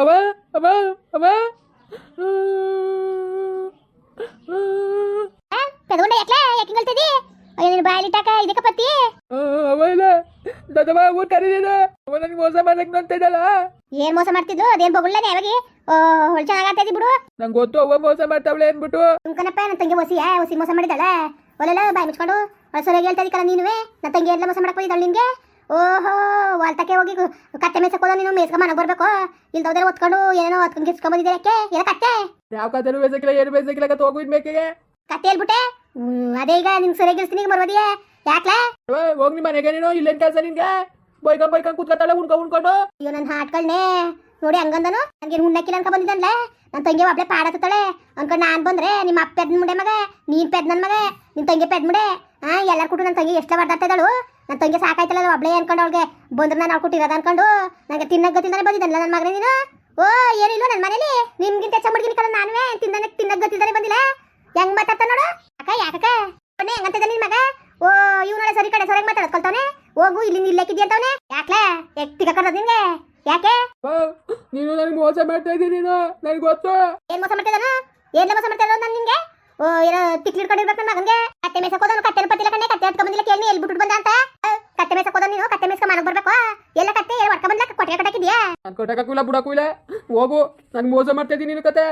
ಅವ ಅವ ಅವ. ಪೆದಗೊಂಡ ಯಾಕೆ ಯಾಕೆ ಹೇಳ್ತಿದಿ ಅಯ್ಯೋ ನೀನು ಬಾಯಲ್ಲಿಟ್ಟಾಕ ಇದಕ್ಕೆ ಪತ್ತಿ? ಅವ ಇಲ್ಲ. ದೊಡ್ಡವ ಊರ್ ಕರೀದ ಅವ ನನಗೆ ಮೋಸ ಮಾಡಕ್ ನಂತಿದ್ದಲ್ಲ ಏನ್ ಮೋಸ ಮಾಡ್ತಿದ್ಲು? ಅದೇನ್ ಬಗುಳ್ಳನೆ ಯಾವಾಗ? ಓ ಹೊಳ್ ಚೆನ್ನಾಗತ್ತೈತಿ ಬಿಡು. ನಂಗೆ ಗೊತ್ತು ಅವ ಮೋಸ ಮಾಡ್ತಾವಳೆ ಅನ್ಬಿಟ್ಟು ಸುಮ್ಕನಪ್ಪ ನನ್ನ ತಂಗಿ ಒಸಿ ಒಸಿ ಮೋಸ ಮಾಡಿದಳ ಒಲೆಲ್ಲ ಬಾಯಿ ಮುಚ್ಕೊಂಡು. ಸರಿಯಾಗಿ ಹೇಳ್ತಾ ಇದ್ದೀಕಲ್ಲ ನೀನುವೆ? ನನ್ನ ತಂಗಿ ಎಲ್ಲ ಮೋಸ ಮಾಡಕ್ ಹೋಗಿದ್ದಾಳೆ ನಿನ್ಗೆ? ಓಹೋ ವಾಲ್ತಕ್ಕೆ ಹೋಗಿ ಕತ್ತೆ ಮೇಸಕ್ಕೋದ ನೀನು ಮೇಸ್ಕ ಮನೆಗೆ ಬರ್ಬೇಕು. ಇಲ್ದೋದ್ರೆ ಒತ್ಕೊಂಡು ಏನೇನೋ ಹೊತ್ಕೊಂಡು ಗಿಸ್ಕೊಂಡ್ ಬಂದಿದ್ದೀರ ಎಲ್ಲ ಕತ್ತೆ. ಯಾವ ಕಥೆನೂ ಬೇಸಕ್ಕಿಲ್ಲ ಏನು ಬೇಸಕ್ಕಿಲ್ಲ ಕತ್ತೆ ಹೋಗಿದ್ ಬೇಕಿಗೆ ಕತ್ತೆ ಹೇಳ್ಬಿಟ್ಟೆ? ಅದೇ ಈಗ ನಿನ್ ಸರಿಯಾಗಿ ಇರ್ತೀನಿ ಈಗ ಮರ್ವದಿಯೇ ಯಾಕ್ಲಾ? ಹೋಗಿ ನಿಮ್ಮ ಮನೆಗೆ ನೀನು ಇಲ್ಲೇನ್ ಕೆಲಸ ನಿನ್ಗೆ? ಬೈಕೊಂಡ್ ಬೈಕೊಂಡ್ ಕೂತ್ಕೊತಾಳೆ ಉಣ್ಕೊ ಉಣ್ಕೊಂಡು. ಅಯ್ಯೋ ನನ್ನ ಹಾಟ್ಗಳನ್ನೇ ನೋಡಿ ಹಂಗಂದನು. ನನಗೆ ಉಣ್ಣಕ್ಕಿಲ್ಲ ಅನ್ಕ ಬಂದಿದ್ದನ್ಲ ನನ್ನ ತಂಗಿ ಒಬ್ಳೆ ಪಾಡತ್ತಳೆ ಅನ್ಕೊಂಡು ನಾನು ಬಂದ್ರೆ ನಿಮ್ಮ ಅಪ್ಪ ಪೆದ್ ಮುಂಡೆ ಮಗ ನೀನ್ ಪೆದ್ ನನ್ನ ಮಗ ನಿನ್ ತಂಗಿ ಪೆದ್ ಮುಡೆ. ಹಾ ಎಲ್ಲರೂ ಕೂಡ ನನ್ನ ತಂಗಿ ಎಷ್ಟ ಬರ್ದಾಡ್ತಾ ಇದ್ದಾಳು. ನನ್ನ ತಂಗಿ ಸಾಕಾಯ್ತಲ್ಲ ಒಬ್ಳೆ ಅನ್ಕೊಂಡು ಅವಳಿಗೆ. ಬಂದ್ರೆ ನಾನು ಕೊಟ್ಟಿರೋದ ಅನ್ಕೊಂಡು ನನಗೆ ತಿನ್ನಕ್ಕೆ ಗೊತ್ತಿದ್ದಾನೆ ಬಂದಿದ್ದಲ್ಲ ನನ್ನ ಮಗನೇ ನೀನು? ಓ ಏನಿಲ್ಲ ನನ್ನ ಮನೇಲಿ? ನಿಮ್ಗಿಂತ ಹೆಚ್ಚ ಮಡ್ಗಿನಿ ಕಲ ನಾನುವೇ? ತಿನ್ನ ತಿನ್ನಕ್ ಗೊತ್ತಿದ್ದಾನೆ ಬಂದಿಲ್ಲ? ಹೆಂಗ್ ಮಾತಾಡ್ತಾ ನೋಡು? ಅಕ್ಕ ಯಾಕಕ್ಕ? ಹೆಂಗ್ ಹೆಂಗಂತಿದ್ದ ನಿನ್ ಮಗ? ಓ ಇವ್ನೊಳೆ ಸರಿ ಕಡೆ ಸರಿಯಾಗಿ ಮಾತಾಡ್ಕೊಳ್ತಾವನೆ ಹೋಗು ಇಲ್ಲಿ ಇಲ್ಲಕ್ಕಿದ್ಯಂತವನೆ ಯಾಕ್ಲೆ? ಯಾಕೆ ಕರ್ದ ನಿನ್ಗೆ? ಯಾಕೆ? ನೀನು ನನಗೆ ಮೋಸ ಮಾಡ್ತಾ ಇದ್ದೀನಿ ನೀನು? ನನಗೆ ಗೊತ್ತು? ಏನ್ ಮೋಸ ಮಾಡ್ತಾ ಇದ್ದಾನು? ಏನ್ ಮೋಸ ಮಾಡ್ತಿದ್ದಾನ ನಾನು ನಿನ್ಗೆ? ಓ ಏನೋ ತಿಕ್ಲಿ ಇಟ್ಕೊಂಡಿರ್ಬೇಕು ನನ್ನ ಮಗನ್ಗೆ? ಕತ್ತೆ ಮೇಸಕೋದನು ಕತ್ತೆ ಪತ್ತಿಲ್ಲ ಕಣ್ಣೆ ಕತ್ತೆ ಹತ್ಕೊಂಡ್ ಬಂದಿಲ್ಲ ಕೇಳಿ ಎಲ್ಲಿ ಬಿಟ್ಬಿಟ್ಟು ಬಂದ ಅಂತ? ಕತ್ತೆ ಕತ್ತೆ ಮೇಸಕೋದ ನೀನು ಕತ್ತೆ ಮೇಸ್ಕ ಮನಕ್ ಬರ್ಬೇಕು? ಎಲ್ಲ ಕತ್ತೆ ಎಲ್ಲ ಹೊಡ್ಕೊಂಡ್ ಬಂದ್ಲ ಕೊಟ್ಟೆ ಕಟ್ಟಾಕಿದ್ಯಾ? ನಾನು ಕೊಟ್ಟಕ್ಕೂ ಇಲ್ಲ ಬಿಡಕ್ಕೂ ಇಲ್ಲ ಹೋಗು ನನ್ಗೆ ಮೋಸ ಮಾಡ್ತಾ ಇದ್ದೀನಿ ನೀನು ಕತೆ.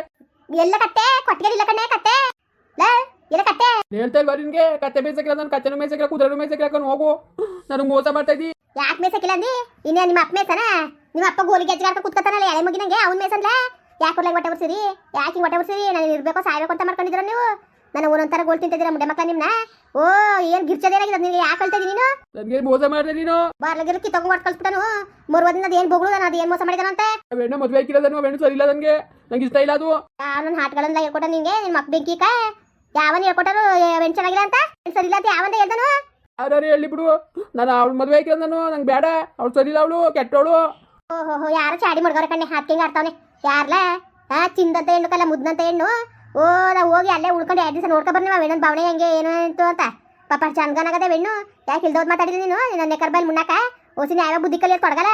ಎಲ್ಲ ಕತ್ತೆ ಕೊಟ್ಟಿಗೆ ಇಲ್ಲ ಕಣ್ಣೆ ಕತ್ತೆ. ಎಲ್ಲ ಕತ್ತೆ. ಹೇಳ್ತಾ ಇಲ್ವಾ ನಿನ್ಗೆ? ಕತ್ತೆ ಬೇಸಕ್ಕಿಲ್ಲ ನಾನು ಕತ್ತೆನೂ ಮೇಸಕ್ಕಿಲ್ಲ ಕುದುರೆನೂ ಮೇಸಕ್ಕಿಲ್ಲ ಕಣ್ ಹೋಗು. ನನಗೆ ಮೋಸ ಮಾಡ್ತಾ ಇದ್ದಿ ಯಾಕೆ ಮೇಸಕ್ಕಿಲ್ಲ ಅಂದಿ ಇನ್ನೇ ನಿಮ್ಮ ಅಪ್ಪ ಮೇಸನ ನಿಮ್ಮ ಅಪ್ಪ ಗೋಲಿಗೆ ಹಚ್ಚಾಕ ಕೂತ್ಕೊತಾನಲ್ಲ ಎಳೆ ಮಗಿನಂಗೆ ಅವ್ನ ಮೇಸನ್ಲ ಯಾಕೆ ಕೊಡ್ಲಾಗ ಹೊಟ್ಟೆ ಬರ್ಸಿರಿ ಯಾಕೆ ಹಿಂಗ್ ಹೊಟ್ಟೆ ಬರ್ಸಿರಿ ನಾನು ಇರ್ಬೇಕು ಸಾಯ್ಬೇಕು ಅಂತ ಮಾಡ್ಕೊಂಡಿದ್ರ ನೀವು? ನಾನು ಒಂದೊಂಥರ ಗೋಲ್ ತಿಂತಿದ್ದೀರ ಮುಂಡೆ ಮಕ್ಕಳ ನಿಮ್ನ? ಓ ಏನ್ ಗಿರ್ಚದೇನಾಗಿದೆ ನಿನಗೆ ಯಾಕೆ ಕಲ್ತಿದ್ದೀನಿ ನೀನು? ನನಗೆ ಮೋಸ ಮಾಡಿದೆ ನೀನು? ಬಾರ್ಲಗಿರು ತಗೊಂಡು ಹೊಟ್ಟು ಕಳ್ಸ್ಬಿಟ್ಟನು. ಮೂರ್ವದಿಂದ ಅದೇನು ಬೊಗಳು ನಾನು? ಅದೇನು ಮೋಸ ಮಾಡಿದಾನಂತೆ ಅವೆಣ್ಣ ಮದುವೆ ಹಾಕಿರೋದನ್ನು ಆ ಹೆಣ್ಣು ಸರಿ ಇಲ್ಲ ನನಗೆ. ನಂಗೆ ಇಷ್ಟ ಇಲ್ಲ ಅದು. ನನ್ನ ಹಾಟ್ಗಳನ್ನ ಹೇಳ್ಕೊಟ್ಟ ನಿಂಗೆ? ನಿನ್ ಮಕ್ ಬೆಂಕಿಕ ಯಾವನ್ ಹೇಳ್ಕೊಟ್ಟರು ಹೆಣ್ ಚೆನ್ನಾಗಿಲ್ಲ ಅಂತ? ಸರಿ ಇಲ್ಲ ಅಂತ ಯಾವಂದ ಹೇಳ್ದನು? ಯಾರು ಹೇಳಿ ಬಿಡು. ನಾನು ಅವಳು ಮದುವೆ ನಾನು. ನಂಗೆ ಬೇಡ. ಅವಳು ಸರಿ ಇಲ್ಲ ಅವಳು ಕೆಟ್ಟವಳು ಓಹೋ ಯಾರು ಚಾಡಿ ಮಡ್ಗವ್ರ ಕಣ್ಣೆ ಹಾಕಿಂಗ್ ಆಡ್ತಾವನೆ. ಯಾರ್ಲ? ಆ ಚಿಂದಂತ ಹೆಣ್ಣು ಕಲ್ಲ ಮುದ್ದಂತ ಹೆಣ್ಣು? ಓ ನಾವು ಹೋಗಿ ಅಲ್ಲೇ ಉಳ್ಕೊಂಡು ಎರಡು ದಿವಸ ನೋಡ್ಕೊ ಬರ್ನಿ ಹೆಣ್ಣನ್ ಭಾವನೆ ಹೆಂಗೆ ಏನು ಅಂತು. ಅಂತ ಪಾಪ ಚಂದಗನಗದೆ ಹೆಣ್ಣು ಯಾಕೆ ಇಲ್ದೋದ್ ಮಾತಾಡಿದ್ರಿ ನೀನು? ನಿನ್ನ ನೆಕರ್ ಬೈಲ್ ಮುನ್ನಾಕ? ಓಸಿ ನ್ಯಾಯ ಬುದ್ಧಿ ಕಲಿಯೋ ತೊಡಗಲ್ಲ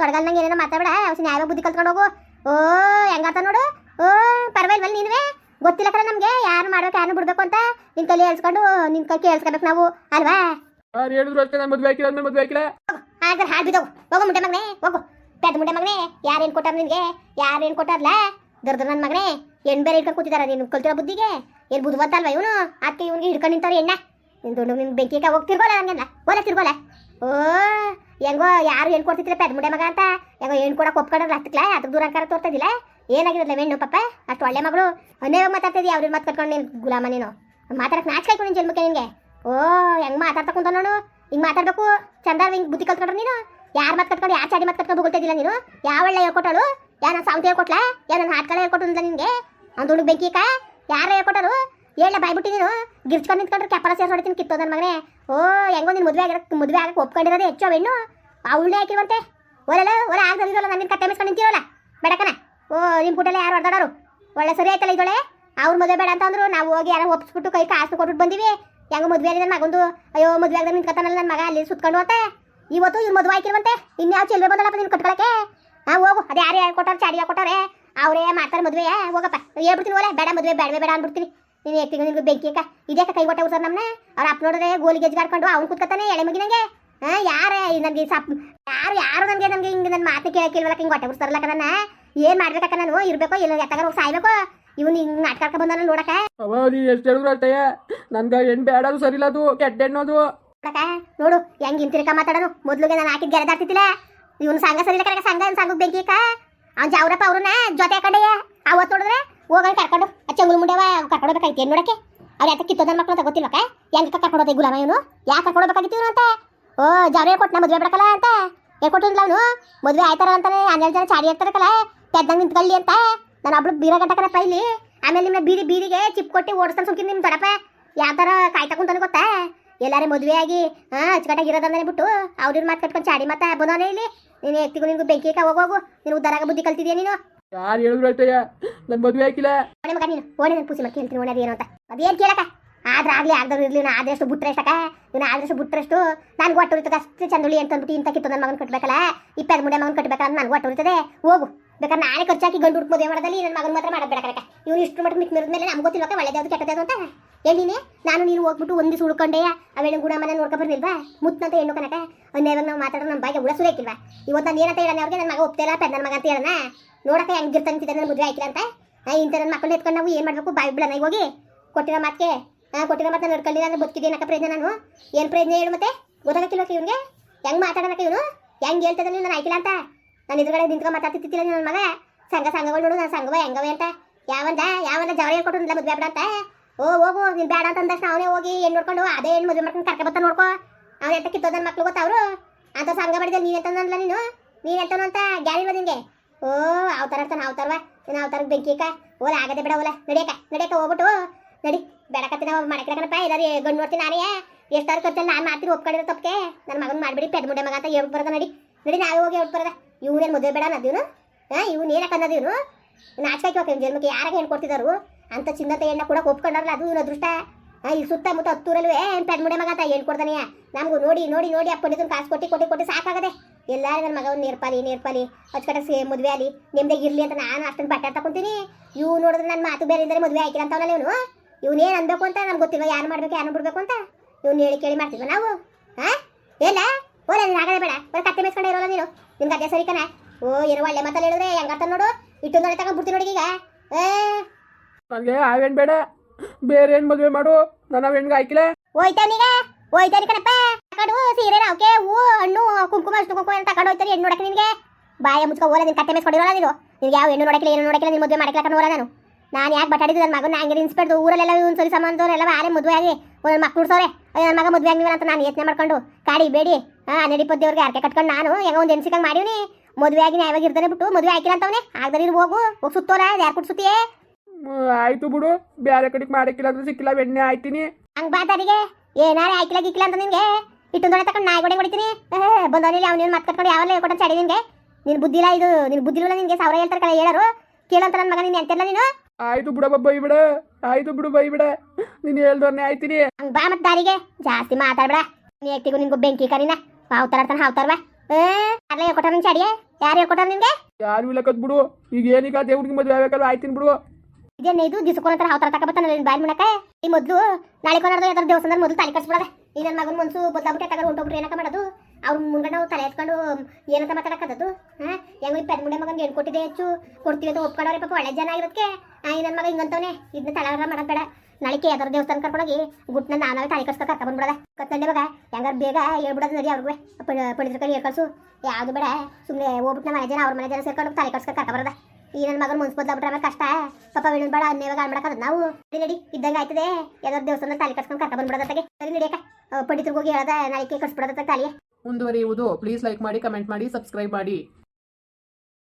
ತೊಡಗಲ್ ನಂಗೆ ಏನೇನೋ ಮಾತಾಡ ಓಸಿ ನ್ಯಾಯ ಬುದ್ಧಿ ಕಲ್ತ್ಕೊಂಡು ಹೋಗು. ಓ ಹೆಂಗಾತ ನೋಡು? ಓ ಪರವಾಗಿಲ್ವಲ್ಲ ನೀನುವೆ? ಗೊತ್ತಿಲ್ಲ ಕಡೆ ನಮ್ಗೆ. ಯಾರು ಮಾಡ್ಬೇಕು ಯಾರು ಬಿಡ್ಬೇಕು ಅಂತ. ನಿನ್ ಕಲಿ ಹೇಳ್ಸ್ಕೊಂಡು ನಿನ್ ಕೈ ಕೇಳಿಸ್ಕೊಬೇಕು ನಾವು. ಅಲ್ವಾ? ಹೇಳಿದ್ರು ಅಷ್ಟೇ ನಾನು ಮದುವೆ ಹಾಕಿಲ್ಲ ಮದುವೆ ಹಾಕಿಲ್ಲ ಹಾಗಾದ್ರೆ ಹಾಳು ಬಿದ್ದವು ಹೋಗು ಮುಂಡೆ ಮಗನೇ ಹೋಗು. ಪೆದ್ದ ಮುಂಡೆ ಮಗನೇ ಏನು ಕೊಟ್ಟಾರ ನಿನಗೆ? ಯಾರೇನು ಕೊಟ್ಟಾರಲ್ಲ ದರ್ದ ನನ್ನ ಮಗನೇ ಹೆಣ್ಣು ಬೇರೆ ಹಿಡ್ಕೊಂಡು ಕೂತಿದಾರ ನೀನು ಕಲ್ತಿರೋ ಬುದ್ಧಿಗೆ? ಏನು ಬುದ್ಧಿವಂತ ಅಲ್ವಾ ಇವನು? ಅದಕ್ಕೆ ಇವನಿಗೆ ಹಿಡ್ಕೊಂಡು ನಿಂತಾರ ಎಣ್ಣ ನಿನ್ನ ದೊಡ್ಡ ನಿನ್ ಬೆಂಕಿಗೆ ಹೋಗಿ ತಿರ್ಗೋಲ್ಲ ಹಂಗೆಲ್ಲ ಓಲೆ ತಿರ್ಗೋಲ್ಲ ಓ, ಹೆಂಗೋ ಯಾರು ಏನು ಕೊಡ್ತಿದ್ರೆ ಪೆದ್ ಮುಂಡೆ ಮಗ ಅಂತ? ಹೆಂಗೋ ಏನು ಕೊಡಕ್ಕೆ ಒಪ್ಕೊಂಡ್ರೆ ಹತ್ತಕ್ಲ? ಅದ್ರ ದೂರ ಅಂಕಾರ ತೋರ್ತಿದ್ದಿಲ್ಲ ಏನಾಗಿರಲ್ಲ ಹೆಣ್ಣು ಪಾಪ? ಅಷ್ಟು ಒಳ್ಳೆ ಮಗಳು? ಅನ್ನೇ ಮಾತಾಡ್ತಿದ್ದಿ ಅವ್ರಿಗೆ ಮಾತು ಕಟ್ಕೊಂಡು ನೀನು ಗುಲಾಮ ನೀನು? ಮಾತಾಡಕ್ಕೆ ನಾಚಿಕಾಯ್ತು ನಿನ್ನ ಜನ್ಮಕ್ಕೆ ನಿನಗೆ? ಓ, ಹೆಂಗೆ ಮಾತಾಡ್ತಾ ಕುಂತ ನೋಡು? ಹಿಂಗೆ ಮಾತಾಡಬೇಕು? ಚಂದ ಹಿಂಗೆ ಬುದ್ಧಿ ಕಲ್ತ್ಕೊಂಡ್ರೆ ನೀನು? ಯಾರ್ ಮತ್ತೆ ಕಟ್ಕೊಂಡು, ಯಾರು ಚಾಡಿ ಮತ್ತೆ ಕಟ್ಕೊಂಡು ಬೊಗಳ್ತಿದ್ದಿಲ್ಲ ನೀನು? ಯಾವ ಒಳ್ಳೆ ಹೇಳ್ಕೊಟ್ಟಳು? ಯಾ ನಾನು ಸಾವಂತಿ ಹೇಳ್ಕೊಟ್ಲ? ಯಾ ನನ್ನ ಹಾಟ್ಕಳ ಹೇಳ್ಕೊಟ್ಟಿಲ್ಲ ನಿನಗೆ ಅವ್ನು ದುಡ್ಡು ಕಾ? ಯಾರು ಹೇಳ್ಕೊಟ್ಟರು? ಹೇಳ ಬಾಯ್ಬಿಟ್ಟು ನೀನು? ಗಿರ್ಚ್ಕೊಂಡು ನಿಂತ್ಕೊಂಡ್ರೆ ಕೆಪರ ಸೇರ್ಸ್ ಹೊಡಿತೀನಿ ಕಿತ್ತೋ ನನ್ನ ಮಗನೇ. ಓ, ಹೆಂಗೋ ನೀನು ಮದುವೆ ಆಗಿರೋ ಮದುವೆ ಆಗಕ್ಕೆ ಒಪ್ಕೊಂಡಿರೋದೇ ಹೆಚ್ಚು ಹೆಣ್ಣು. ಅವಳೇ ಹಾಕಿರುವಂತೆ. ಒಲೆಲ್ಲ ಒಲೆ ಆಗದಿರೋಲ್ಲ ನನ್ನ ಕತ್ತೆ ಮಿಸ್ಕೊಂಡು ನಿಂತಿರೋಲ್ಲ ಬೇಡಕನ ಓ ನಿಮ್ಮ ಕೂಟಲ್ಲ ಯಾರು ಹೊಡೆದಾಡೋರು? ಒಳ್ಳೆ ಸರಿ ಆಯ್ತಲ್ಲ ಇದೊಳೆ ಅವ್ರ ಮದುವೆ ಬೇಡ ಅಂತ ಅಂದ್ರು ನಾವು ಹೋಗಿ ಯಾರೋ ಒಪ್ಸ್ಬಿಟ್ಟು ಕೈ ಕಾಸು ಕೊಟ್ಬಿಟ್ಟು ಬಂದಿವಿ. ಹೆಂಗ ಮದುವೆ ಆಗಿದೆ ನನ್ನ ಮಗಂದು. ಅಯ್ಯೋ, ಮದುವೆ ಆಗದ ನಿಂತ್ಕೊತಾನಲ್ಲ ನನ್ನ ಮಗ, ಅಲ್ಲಿ ಸುತ್ಕೊಂಡು ಅಂತ. ಇವತ್ತು ಇವ್ರು ಮದುವೆ ಆಯ್ಕಿರುವಂತೆ ಇನ್ಯಾವ ಚೆಲ್ವೆ ಬಂದಲ್ಲಪ್ಪ ನೀನು ಕಟ್ಕೊಳಕ್ಕೆ? ಹಾ ಹೋಗು. ಅದು ಯಾರು ಕೊಟ್ಟಾರ, ಚಾಡಿ ಕೊಟ್ಟಾರೆ? ಅವರೇ ಮಾಡ್ತಾರೆ ಮದುವೆ ಹೋಗಪ್ಪ. ಹೇಳ್ಬಿಡ್ತೀನಿ ಓಲೆ. ಬೇಡ ಮದುವೆ, ಬೇಡ ಬೇಡ ಅಂದ್ಬಿಡ್ತೀನಿ. ನೀನು ಎತ್ತಿಗೆ ನಿನ್ಗೆ ಬೆಂಕಿ ಅಕ್ಕ ಇದೇ ಕೈ ಕೊಟ್ಟೆ ಸರ್ ನಮ್ಮನೆ ಅವ್ರ ಅಪ್ಪ ನೋಡಿದ್ರೆ ಗೋಲಿ ಗೆಜ್ಗಾಡ್ಕೊಂಡು ಅವ್ನು ಕೂತ್ಕೊತಾನೆ ಎಳೆ ಮಗಿನಂಗೆ ಹಾಂ ಯಾರೇ ನನಗೆ ಸಪ್ ಯಾರು ಯಾರು ನನಗೆ ನನಗೆ ಹಿಂಗೆ ನನ್ನ ಮಾತು ಕೇಳಕ್ಕಿಲ್ವಲ್ಲ, ಹಿಂಗೆ ಹೊಟ್ಟೆ ಬಿಡ್ತಾರಲ್ಲ ನನ್ನ? ಏನು ಮಾಡ್ಬೇಕಕ್ಕ ನಾನು? ಇರಬೇಕು ಇಲ್ಲ ಎತ್ತಾಗ ಹೋಗಿ ಸಾಯ್ಬೇಕು? ಇವನು ಹಿಂಗೆ ನಾಟಕ ಬಂದ ನೋಡಕ್ಕೆ. ಎಷ್ಟು ಹೇಳಿದ್ರು ಅಷ್ಟೇ ನನ್ಗೆ ಹೆಣ್ಣು ಬೇಡ ಅದು ಸರಿ ಅದು, ಕೆಟ್ಟ ಹೆಣ್ಣು ಅದು. ನೋಡಕ ನೋಡು, ಹೆಂಗ್ ಇಂತಿರ್ಕ ಮಾತಾಡೋನು? ಮೊದ್ಲಿಗೆ ನಾನು ಹಾಕಿದ್ ಗೆರೆದಾಡ್ತಿದ್ದಿಲ್ಲ ಇವನು ಸಂಘ ಸರಿ ಕಡೆಗೆ ಸಂಘ ಸಂಘ ಬೆಂಕಿ ಅಕ್ಕ ಅವ್ನು ಜಾವ್ರಪ್ಪ ಅವ್ರನ್ನ ಜೊತೆ ಕಡೆಯ ಅವತ್ತು ನೋಡಿದ್ರೆ ಹೋಗಿ ಕರ್ಕೊಂಡು ಚಂಗುಲ್ ಮುಂಡೆವ ಕರ್ಕೊಡ್ಬೇಕಾಯ್ತು ಏನು ನೋಡಕ್ಕೆ? ಅವ್ರು ಯಾಕೆ ಕಿತ್ತೋದ ಮಕ್ಕಳು ಅಂತ ಗೊತ್ತಿಲ್ಲಕ್ಕ ಹೆಂಗೆ ಕರ್ಕೊಂಡೋದೆ ಗುಲಾಮ ಇವನು? ಯಾಕೆ ಕರ್ಕೊಡ್ಬೇಕಾಗಿತ್ತು ಇವನು ಅಂತ? ಓ, ಜಾವ್ರೆ ಕೊಟ್ಟು ನಾ ಮದುವೆ ಬಿಡಕಲ್ಲ ಅಂತ? ಹೇಳ್ಕೊಟ್ಟಿಲ್ಲ ಅವನು? ಮದುವೆ ಆಯ್ತಾರ ಅಂತಾನೆ ಹನ್ನೆರಡು ಜನ ಚಾಡಿ ಇರ್ತಾರಕಲ್ಲ ತೆದ್ದಂಗೆ ನಿಂತ್ಕೊಳ್ಳಿ ಅಂತ? ನಾನು ಒಬ್ಳು ಬೀರ ಗಂಟಕನಪ್ಪ ಇಲ್ಲಿ. ಆಮೇಲೆ ನಿಮ್ಮ ಬೀದಿ ಬೀದಿಗೆ ಚಿಪ್ ಕೊಟ್ಟು ಓಡಿಸ್ತಾನೆ ಸುಮ್ಕಿ ನಿಮ್ಮ ದೊಡಪ್ಪ ಯಾವ ಥರ ಕಾಯ್ತಾ ಕುಂತಾನೆ ಗೊತ್ತಾ? ಎಲ್ಲಾರು ಮದುವೆ ಆಗಿ ಹಾ ಅಚ್ಚುಕಟ್ಟಾಗಿ ಇರೋದಂದ್ರೆ ಬಿಟ್ಟು ಅವ್ರ ಮಾತು ಕಟ್ಕೊಂಡು ಚಾಡಿ ಮತ್ತೆ ಬಂದವನ ಇಲ್ಲಿ. ನೀನು ಎಕ್ತಿಗೂ ನಿನ್ಗೂ ಬೆಂಕಿ ಹೋಗೋಗು ನೀನು ಉದ್ದಾರಾಗ ಬುದ್ಧಿ ಕಲ್ತಿದ್ಯಾ ನೀನು? ಯಾರು ಹೇಳಿದ್ರು ಅಷ್ಟೇ ನನ್ನ ಮದುವೆ ಹಾಕಿಲ್ಲ ಓಣೆ ಮಗ ನೀನು ಓಣೆ ನನ್ನ ಪೂಸಿ ಮಕ್ಕಳು ಹೇಳ್ತೀನಿ ಓಣೆ ಅದೇನು ಅಂತ. ಅದೇನು ಕೇಳಕ ಆದ್ರೆ ಆಗ್ಲಿ ಆಗ್ದವ್ರು ಇರ್ಲಿ ನಾ ಆದಷ್ಟು ಬಿಟ್ರೆ ಎಷ್ಟಕ್ಕ? ಇವ್ನು ಆದಷ್ಟು ಬಿಟ್ರಷ್ಟು ನನ್ಗೆ ಒಟ್ಟು ಉಳಿತದೆ ಅಷ್ಟು ಚಂದುಳಿ ಅಂತ ಅಂದ್ಬಿಟ್ಟು ಇಂತ ಕಿತ್ತು ನನ್ನ ಮಗನ ಕಟ್ಬೇಕಲ್ಲ? ಇಪ್ಪತ್ತು ಮುಂಡೆ ಮಗನ ಕಟ್ಬೇಕಲ್ಲ ನನ್ಗೆ ಒಟ್ಟು ಉರಿತದೆ ಹೋಗು. ಬೇಕಾದ್ರೆ ನಾಳೆ ಖರ್ಚಾಕಿ ಗಂಡು ಹುಡುಕ್ ಮದುವೆ ಮಾಡೋದಲ್ಲಿ ನನ್ನ ಮಗನ ಮಾತ್ರ ಮಾಡಬೇಕಕ್ಕ ಇವ್ನು ಇಷ್ಟು ಮಟ್ಟ ಮಿಕ್ ಮೇಲೆ ನಮ್ಗೆ ಗೊತ್ತಿಲ್ವಕ್ಕ? ಒಳ್ಳೆದಾದ್ರು ಕೆಟ್ಟದ್ದು ಅಂತ? ಹೇಳಿನೇ ನಾನು? ನೀನು ಹೋಗ್ಬಿಟ್ಟು ಒಂದು ದಿವಸ ಉಳ್ಕೊಂಡೆ ಗುಣ ಮನೆ ನೋಡ್ಕೊಂಡ್ ಬರ್ಲಿಲ್ವಾ ಮುತ್ತಂತ ಹೆಣ್ಣು ಕನಕ ಅನ್ಯಾವಾಗ ನಾವು ಮಾತಾಡೋ ನಮ್ಮ ಬಾಯಿಗೆ ಉಳ ಸುರೇಕಿಲ್ವಾ ಇವತ್ತು ನಾನು ಏನಂತ ಹೇಳೋಣ ಅವ್ರಿಗೆ? ನನ್ನ ಮಗ ಒಪ್ತಿಲ್ಲ ಪೆ ನನ್ನ ಮಗ ಅಂತ ಹೇಳೋಣ. ನೋಡಕ್ಕೆ ಹೆಂಗಿರ್ತಾನೆ ನನ್ನ ಮದುವೆ ಆಯ್ತಿಲ್ಲ ಅಂತ. ಇಂಥ ನನ್ನ ಮಕ್ಕಳು ಎತ್ಕೊಂಡು ನಾವು ಏನು ಮಾಡಬೇಕು? ಬಾಯಿ ಬಿಡೋಣ ಹೋಗಿ. ಕೊಟ್ಟಿರೋ ಮಾತಿಗೆ ಹಾಂ ಕೊಟ್ಟಿರೋ ಮಾತು ನಡ್ಕೊಳ್ಳಿ ಅಂದ್ರೆ ಬದುಕಿದ್ದೇನಕ್ಕ ಪ್ರಯತ್ನ ನಾನು? ಏನು ಪ್ರಯತ್ನ ಹೇಳು ಮತ್ತೆ? ಗೊತ್ತಾಗಕ್ಕಿಲ್ವಕ್ಕೆ ಇವನಿಗೆ? ಹೆಂಗೆ ಮಾತಾಡೋಣಕ್ಕೆ ಇವನು? ಹೆಂಗೆ ಹೇಳ್ತದ ನಾನು ಆಯ್ತಿಲ್ಲ ಅಂತ? ನಾನು ಎದುರುಗಡೆ ನಿಂತ್ಕೊಂಡು ಮಾತಾಡ್ತಿತ್ತಿಲ್ಲ ನನ್ನ ಮಗ? ಸಂಘ ಸಂಘಗಳು ನೋಡು, ನಾನು ಸಂಘವ ಹೆಂಗವೆ ಅಂತ. ಯಾವಂದ? ಯಾವಂದ ಜವಳಿ ಹೇಳ್ಕೊಟ್ಟು ಮದುವೆ ಬೇಡ ಅಂತ? ಓ ಹೋಗು ನೀನು ಬೇಡ ಅಂತ ಅಂದಷ್ಟು ಅವನೇ ಹೋಗಿ ಹೆಣ್ಣು ನೋಡ್ಕೊಂಡು ಅದೇ ಹೆಣ್ಣು ಮದುವೆ ಮಾಡ್ಕೊಂಡು ಕರ್ಕ ಬತ್ತ ನೋಡ್ಕೋ. ಅವ್ನು ಎಂತ ಕಿತ್ತೋದ ನನ್ನ ಮಕ್ಳು ಗೊತ್ತಾ ಅವರು? ಅಂತ ಸಂಘ ಮಾಡಿದ್ರೆ ನೀನು ಎಂತನಲ್ಲ ನೀನು? ನೀನು ಎಂತನು ಅಂತ ಗ್ಯಾರಿ ನಿಂಗೆ ಓ, ಅವತಾರ ಇರ್ತಾನೆ, ಅವತಾರವ. ನೀನು ಅವತಾರಕ್ಕೆ ಬೆಂಕಿ ಇಕ್ಕ ಓಲ, ಆಗದೆ ಬೇಡ ಓಲ. ನಡಿಯಕ ನಡಿಯಕ ಹೋಗ್ಬಿಟ್ಟು. ನಡಿ. ಬೇಡಕತ್ತಿ ನಾವು ಮಾಡಕ್ಕೆ ಕಣಪ್ಪ. ಎಲ್ಲಾರು ಗಂಡು ನೋಡ್ತೀನಿ ನಾನೇ. ಎಷ್ಟಾರು ಖರ್ಚಲ್ಲಿ ನಾನು ಮಾಡ್ತೀನಿ, ಒಪ್ಕೊಂಡಿರೋ ತಪ್ಪಕ್ಕೆ. ನನ್ನ ಮಗನ ಮಾಡ್ಬಿಡಿ ಪೆದ್ ಮುಂಡೆ ಮಗ ಅಂತ ಹೇಳ್ಬಿಟ್ಟು ಬರೋದ ನಡಿ. ನಡಿ, ನಾವೇ ಹೋಗಿ ಹೇಳ್ಬಿಟ್ಟು ಬರೋದ. ಇವನೇನು ಮದುವೆ ಬೇಡ ಅನ್ನೋದು ಹಾಂ ಇವನು ಏನಕ್ಕೆ ಅನ್ನೋದು ಇವನು? ನಾಚಿಕೆ ಹೋಗಿ ಜನ್ಮಕ್ಕೆ ಯಾರಾಗ ಹೆಣ್ಣು ಕೊಡ್ತಿದ್ದಾರು ಅಂತ ಚಿನ್ನತೆ ಹೆಣ್ಣ ಕೂಡ ಒಪ್ಕೊಂಡಾರಲ್ಲ ಅದು ಇವನ ಅದೃಷ್ಟ. ಹಾಂ ಈ ಸುತ್ತಮುತ್ತ ಹತ್ತೂರಲ್ವೇ ಪೆಡ್ ಮುಡೆ ಮಗ ಅಂತ ಏನು ಕೊಡ್ತಾನೆ ನಮಗೂ ನೋಡಿ ನೋಡಿ ನೋಡಿ ಪಂಡಿತನ ಕಾಸು ಕೊಟ್ಟು ಕೊಟ್ಟು ಕೊಟ್ಟು ಸಾಕಾಗದೆ. ಎಲ್ಲರೂ ನನ್ನ ಮಗವನ್ನು ನೇರ್ಪಾಲಿ ನೇರ್ಪಾಲಿ. ಅಚ್ಚಕಡೆ ಸೇ ಮದುವೆ ಆಗಲಿ ನಿಮ್ದೇ ಇರಲಿ ಅಂತ ನಾನು ಅಷ್ಟೊಂದು ಬಟ್ಟೆ ತಗೊಂತೀನಿ ಇವು ನೋಡಿದ್ರೆ ನನ್ನ ಮಾತು ಬೇರೆ ಇದ್ದರೆ ಮದುವೆ ಆಯ್ಕಿಲ್ಲ ಅಂತವನಲ್ಲ ಇವನು? ಇವನೇನು ಅನ್ಬೇಕು ಅಂತ ನಮ್ಗೆ ಗೊತ್ತಿಲ್ಲ ಯಾರು ಮಾಡಬೇಕು, ಯಾರು ಬಿಡಬೇಕು ಅಂತ? ಇವ್ನು ಹೇಳಿ ಕೇಳಿ ಮಾಡ್ತಿದ್ವ ನಾವು? ಹಾಂ ಎಲ್ಲ? ಓಲೆ ಆಗದೆ ಬೇಡ ಬರೀ ಕತ್ತೆ ಮೇಸ್ಕೊಂಡೆ ಇರೋಲ್ಲ ನೀನು ನಿನ್ಗೆ ಅದೇ ಸರಿ ಕಣ ಓ ಇರುವ ಒಳ್ಳೆ ಮಾತಲ್ಲಿ ಹೇಳಿದ್ರೆ ಹೆಂಗಾರ್ತ ನೋಡು? ಇಟ್ಟು ನೋಡಿ ತಗೊಂಡ್ಬಿಡ್ತೀನಿ ನೋಡಿ ಈಗ. ಏ. ನನಗೆ ಅವೇನು ಬೇಡ. ಬೇರೆ ಏನು ಮದ್ವೆ ಮಾಡು. ನಾನು ಅವೇನ್ಗೆ ಹಾಕಿಲ್ಲ? ಹೋಯ್ತಾನೀಗ ಹೋಯ್ತಾನಿ ಕಣಪ್ಪ. ತಕೊಂಡು ಸೀರೆ ಅವಕ್ಕೆ ಹೂ ಹಣ್ಣು ಕುಂಕುಮ ಅಷ್ಟು ಕುಂಕುಮ ಅಂತ ತಕೊಂಡು ಹೋಯ್ತಾರೆ ಹೆಣ್ಣು ನೋಡಕ್ಕೆ ನಿನಗೆ? ಬಾಯ ಮುಚ್ಕೊ ಹೋಲ ನಿನ್ ಕತ್ತೆ ಮೇಸ್ಕೊಂಡಿರೋಲ್ಲ ನೀನು. ನಿನ್ಗೆ ಯಾವ ಹೆಣ್ಣು ನೋಡಕ್ಕಿಲ್ಲ ಏನು ನೋಡಕ್ಕಿಲ್ಲ ನಿನ್ ಮದುವೆ ಮಾಡಕ್ಕೆ ಕಣ್ಣು ನಾನು. ನಾನು ಯಾಕೆ ಬಟಾಡಿದ್ದು ನನ್ನ ಮಗನ ಹಂಗೆ ಇನ್ಸ್ಪೆಕ್ಟರ್ ಊರಲ್ಲೆಲ್ಲ ಒಂದು ಸರಿ ಎಲ್ಲ ಆರೇ ಮದುವೆ ಆಗಿ ಒಂದು ಮಕ್ಳು ಉಡ್ಸೋರೆ ನನ್ನ ಮಗ ಮದುವೆ ಆಗಿಲ್ಲ ಅಂತ ನಾನು ಯೋಚನೆ ಮಾಡ್ಕೊಂಡು ಕಾಡಿ ಬೇಡಿ. ಹಾಂ ನಡಿಪದ್ದವ್ರಿಗೆ ಅರ್ಕೆ ಕಟ್ಕೊಂಡು ನಾನು ಹೆಂಗ ಒಂದು ಎನ್ಸಿಕಂಗೆ ಮಾಡೀನಿ ಮದುವೆ ಆಗಿ ಯಾವಾಗ ಇರ್ತಾನೆ ಬಿಟ್ಟು ಮದುವೆ ಆಯ್ಕಿಲ್ಲ ಅಂತವನೇ. ಆಗ್ದಾರ ಇರು ಹೋಗು. ಹೋಗಿ ಸುತ್ತೋರ ಯಾರು ಕೊಟ್ಟು ಸುತ್ತಿಯೇ ಆಯ್ತು ಬಿಡು. ಬೇರೆ ಕಡೆಗೆ ಮಾಡಕ್ಕಿಲ್ಲ ಅಂದ್ರೆ ಸಿಕ್ಕಿಲ್ಲ ಬೆಣ್ಣೆ ಆಯ್ತೀನಿ ಹಂಗ್ ಬಾ ತಾರಿಗೆ ಏನಾರ ಆಯ್ಕಿಲ್ಲ ಗಿಕ್ಕಿಲ್ಲ ಅಂತ ನಿನ್ಗೆ? ಇಟ್ಟೊಂದೊಡೆ ತಕೊಂಡು ನಾಯಿ ಗೋಡೆ ಹೊಡಿತೀನಿ. ಬಂದವನಿಲ್ಲ ಅವ್ನೇನು ಮತ್ತೆ ಕಟ್ಕೊಂಡು ಯಾವಲ್ಲ ಹೇಳ್ಕೊಟ್ಟ ಚಡಿ ನಿನ್ಗೆ? ನಿನ್ ಬುದ್ಧಿಲ್ಲ ಇದು ನಿನ್ ಬುದ್ಧಿಲ್ಲ ನಿನ್ಗೆ ಸಾವಿರ ಹೇಳ್ತಾರೆ ಕಡೆ ಹೇಳರು. ಕೇಳಂತ ನನ್ನ ಮಗ ನೀನು ಎಂತಿಲ್ಲ ನೀನು? ಆಯ್ತು ಬಿಡ ಬೈ ಬಿಡ. ಆಯ್ತು ಬಿಡು ಬೈ ಬಿಡ. ನೀನು ಹೇಳ್ದವ್ರನ್ನೇ ಆಯ್ತೀನಿ ಹಂಗ್ ಬಾ ಮತ್ತೆ ದಾರಿಗೆ. ಜಾಸ್ತಿ ಮಾತಾಡ್ಬೇಡ. ನೀ ಎತ್ತಿಗೂ ನಿನ್ಗೂ ಬೆಂಕಿ ಕರಿನ. ಹಾವ್ತಾರ ತಾನ ಹಾವ್ತಾರ ಬಾ ಯಾರಲ್ಲ ಹೇಳ್ಕೊಟ್ಟಾರ ನಿನ್ ಚಡಿಯ ಯಾರು ಹೇಳ್ಕೊಟ್ಟಾರ ನಿನ್ಗೆ? ಯಾರು ಇಲ್ಲ ಕತ್ ಬಿಡು. ಈಗ ಏನೀಗ ದೇವ್ರಿಗೆ ಮದುವೆ ಆಗ್ಬೇಕಲ್ಲ ಆಯ್ತೀನಿ ಬಿಡು. ಇದೇನು ಇದು? ದಿಸ್ಕೊಂತರ ಹಾವ್ತಾರ ತಕ ಬರ್ತಾನ ನಿನ್ ಬಾಯ್ ಮುಣಕ ಈ ಮೊದ್ಲು ನಾಳೆ ಕೊನಾರ್ದು ಯಾವ್ದಾರ ದೇವಸ್ಥಾನದಲ್ಲಿ ಮೊದಲು ತಲೆ ಕಟ್ಸ್ಬಿಡದ. ಈ ನನ್ನ ಮಗನ ಮನ್ಸು ಬದಲಾಗ್ಬಿಟ್ಟೆ ತಗೊಂಡು ಹೊಂಟೋಗ್ಬಿಟ್ರೆ ಏನಕ್ಕ ಮಾಡೋದು? ಅವ್ರ ಮುಂದೆ ನಾವು ತಲೆ ಎತ್ಕೊಂಡು ಏನಂತ ಮಾತಾಡಕ್ಕದ್ದು ಹಾಂ? ಹೆಂಗ್ ಈ ಪೆದ್ ಮುಂಡೆ ಮಗನಿಗೆ ಏನು ಕೊಟ್ಟಿದೆ ಹೆಚ್ಚು? ಕೊಡ್ತೀವಿ ಅಂತ ಒಪ್ಕೊಂಡವ್ರೆ ಪಾಪ ಒಳ್ಳೆ ಜನ ಆಗಿರೋದಕ್ಕೆ ಈ ನನ್ನ ಮಗ ಹಿಂಗಂತವನೆ? ಇದನ್ನ ತಲೆ ಮಾಡಬೇಡ ಬೇಡ. ಅದರ ಯಾವ್ದಾರು ದೇವಸ್ಥಾನ ಕರ್ಕೊಂಡೋಗಿ ಗುಟ್ನ ನಾನು ತಾಳಿ ಕಟ್ಸ್ಕೊ ಕರ್ಕ ಬಂದ್ಬಿಡದ. ಕತ್ತಂಡೆ ಮಗ, ಹೆಂಗಾರು ಬೇಗ ಹೇಳ್ಬಿಡೋದು ನಡಿ ಅವ್ರಿಗೆ. ಪಡಿದ್ರ ಕೈ ಹೇಳ್ಕಳ್ಸು. ಯಾವುದು ಬೇಡ ಸುಮ್ಮನೆ ಹೋಗ್ಬಿಟ್ಟು ಮನೆ ಜನ ಅವ್ರ ಮನೆ ಜನ ಸೇರ್ಕೊಂಡು ತಾಳಿ ಕಟ್ಸ್ಕೊ ಕರ್ಕ ಬರದ. ಈ ನನ್ನ ಮಗನ ಮುನ್ಸ್ ಬದಲಾಗ್ಬಿಟ್ರೆ ಆಮೇಲೆ ಕಷ್ಟ. ಪಾಪ ವಿಣನ್ ಬೇಡ ಅನ್ನೇವಾಗ ಮಾಡಕ್ಕದ ನಾವು. ನಡಿ ನಡಿ, ಇದ್ದಂಗೆ ಆಯ್ತದೆ. ಯಾವ್ದಾದ್ರು ದೇವಸ್ಥಾನ ತಾಳಿ ಕಟ್ಸ್ಕೊಂಡು ಕರ್ಕ ಬಂದ್ಬಿಡೋದತ್ತಾಗೆ ಸರಿ ನಡಿಯಕ್ಕ ಪಂಡಿತರಿಗೆ ಹೋಗಿ ಹೇಳದ, ನಾಳಿಕೆ ಕಟ್ಸ್ಬಿಡೋದತ್ತ ತಾಳಿ ಮುಂದುವರಿಯುವುದು ಪ್ಲೀಸ್ ಲೈಕ್ ಮಾಡಿ ಕಮೆಂಟ್ ಮಾಡಿ ಸಬ್ಸ್ಕ್ರೈಬ್ ಮಾಡಿ.